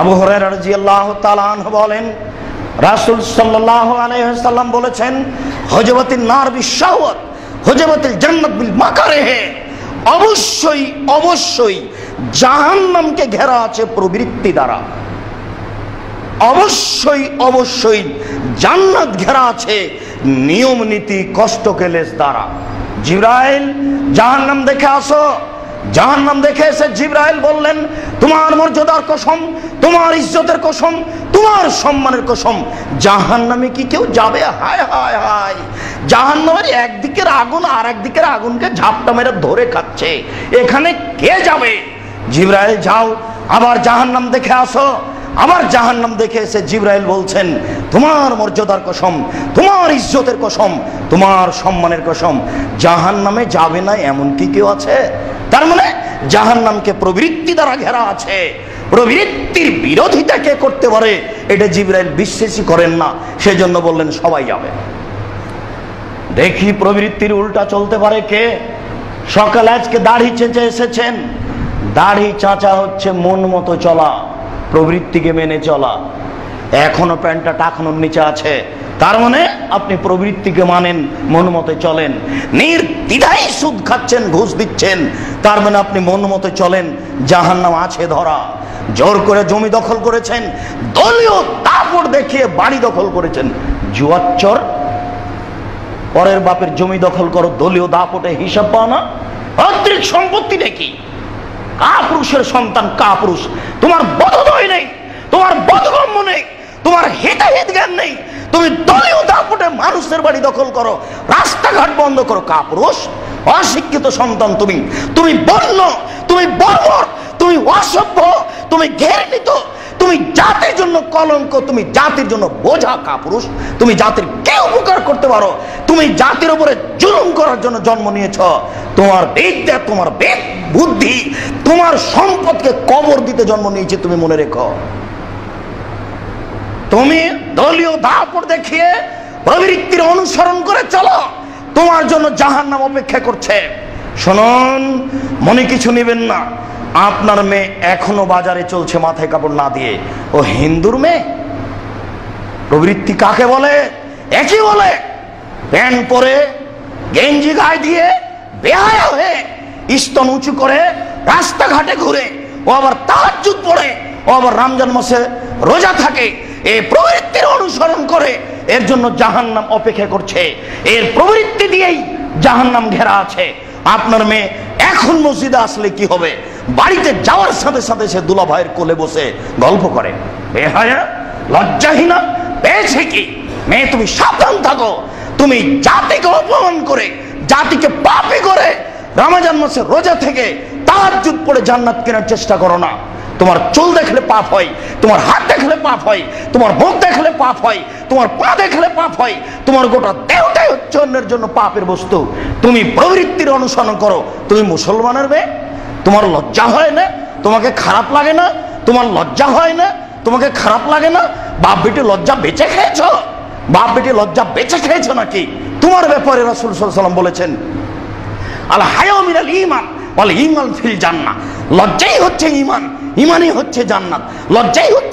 আবু হরাজি আল্লাহ বলেন, রাসুল সাল্লাহ আলাইসাল্লাম বলেছেন হজবতির নার বিশ্বাহত হজবতির জান্নাত মাকারেহে অবশ্যই অবশ্যই জাহান্নামকে ঘেরা আছে প্রবৃত্তি দ্বারা। অবশ্যই অবশ্যই জান্নাত ঘেরা আছে নিয়ম নীতি কষ্টকে লেস দ্বারা। জিব্রাইল, জাহান্নাম দেখে আসো। জাহান্নাম দেখে এসে জিব্রাইল বললেন, তোমার মর্যাদার কসম, তোমার ইজ্জতের কসম, তোমার সম্মানের কসম, জাহান্নামে কি কেউ যাবে? হায় হায় হায়। জাহান্নামের একদিকের আগুন আর একদিকের আগুনকে ঝাপটা মেরে ধরে খাচ্ছে। এখানে কে যাবে? জিব্রাইল, যাও। আবার জাহান্নাম দেখে আসো। আবার জাহান্নাম দেখে এসে জিব্রাইল বলছেন, তোমার মর্যাদার কসম, তোমার ইজ্জতের কসম, তোমার সম্মানের কসম, জাহান্নামে যাবে না এমন কি কেউ আছে? তার মানে জাহান্নামকে প্রবৃত্তি দ্বারা ঘেরা আছে। প্রবৃত্তির বিরোধিতা কে করতে পারে, এটা জিব্রাইল বিশ্বাসই করেন না। সেজন্য বললেন, সবাই যাবে। দেখি প্রবৃত্তির উল্টা চলতে পারে কে? সকালে আজকে দাড়ি চেঁচে এসেছেন। দাড়ি চাঁচা হচ্ছে মন মতো চলা। প্রবৃত্তিকে মেনে চলা। এখনও প্যান্টটা টাকানোর নিচে আছে। তার মানে আপনি প্রবৃত্তিকে মানেন, মন মতো চলেন। নির্দ্বিধাই সুদ খাচ্ছেন, ঘুষ দিচ্ছেন। তার মানে আপনি মন মতো চলেন, জাহান্নাম আছে ধরা। জোর করে জমি দখল করেছেন, দলীয় দাপট দেখিয়ে বাড়ি দখল করেছেন। জুয়াচ্চর, পরের বাপের জমি দখল করো, দলীয় দাপটে হিসাব পাও না। অত্রিক সম্পত্তি দেখি কাপুরুষের সন্তান কাপুরুষ। তোমার নেই তোমার বোধগম্য নেই, তোমার হিতাহিত জ্ঞান নেই। তুমি দলীয় দাপটে মানুষের বাড়ি দখল করো, রাস্তাঘাট বন্ধ করো, কাপুরুষ, অশিক্ষিত সন্তান তুমি। তুমি বন্য, তুমি বর্বর তুমি অসভ্য, তুমি ঘেরনিত তুমি জাতির জন্য কলঙ্ক, তুমি জাতির জন্য বোঝা, কাপুরুষ। তুমি জাতির কে উপকার করতে পারো? তুমি জাতির উপরে জুলুম করার জন্য জন্ম নিয়েছ। তোমার বিদ্যা, তোমার বেদ, বুদ্ধি, তোমার সম্পদকে কবর দিতে জন্ম নিয়েছে তুমি মনে রেখো। তুমি দলীয় দাপট দেখিয়ে প্রবৃত্তির অনুসরণ করে চলো। তোমার জন্য জাহান নাম অপেক্ষা করছে। শুনুন, মনে কিছু নেবেন না। আপনার মেয়ে এখনও বাজারে চলছে মাথায় কাপড় না দিয়ে। ও হিন্দুর মেয়ে? প্রবৃত্তি কাকে বলে? একই বলে, প্যান্ট পরে গেঞ্জি গায়ে দিয়ে বেহায়া হয়ে স্তন উঁচু করে রাস্তাঘাটে ঘুরে। ও আবার তাহাজুদ পড়ে। ও আবার রমজান মাসে রোজা থাকে। এই প্রবৃত্তির অনুসরণ করে এর জন্য জাহান্নাম অপেক্ষা করছে। এর প্রবৃত্তি দিয়েই জাহান্নাম ঘেরা আছে। আপনার মেয়ে এখন মসজিদে আসলে কি হবে? বাড়িতে যাওয়ার সাথে সাথে সে দুলা ভাইয়ের কোলে বসে গল্প করে। বেহায়া লজ্জাহীনা? পেয়েছে কি? মেয়ে, তুমি সাবধান থাকো। তুমি জাতিকে অপমান করে, জাতিকে পাপে করে, রমাজান মাসে রোজা থেকে তার যুগ পড়ে জান্নাত কেনার চেষ্টা করো না। তোমার চুল দেখলে পাপ হয়, তোমার হাত দেখলে পাপ হয়, তোমার মুখ দেখলে পাপ হয়, তোমার পা দেখলে পাপ হয়, তোমার গোটা দেহটাই হচ্ছে অন্যের জন্য পাপের বস্তু। তুমি প্রবৃত্তির অনুসরণ করো। তুমি মুসলমানের মেয়ে, তোমার লজ্জা হয় না, তোমাকে খারাপ লাগে না, তোমার লজ্জা হয় না, তোমাকে খারাপ লাগে না, বাপ বেটি লজ্জা বেঁচে খেয়েছো, বাপ বেটি লজ্জা বেঁচে খেয়েছো নাকি? তোমার ব্যাপারে রাসুল সাল্লাম বলেছেন, আল হায়াও মিনাল ইমান বলে ইমান ফিল জান্নাত লজ্জাই হচ্ছে ইমান ইমানই হচ্ছে জান্নাত লজ্জাই হচ্ছে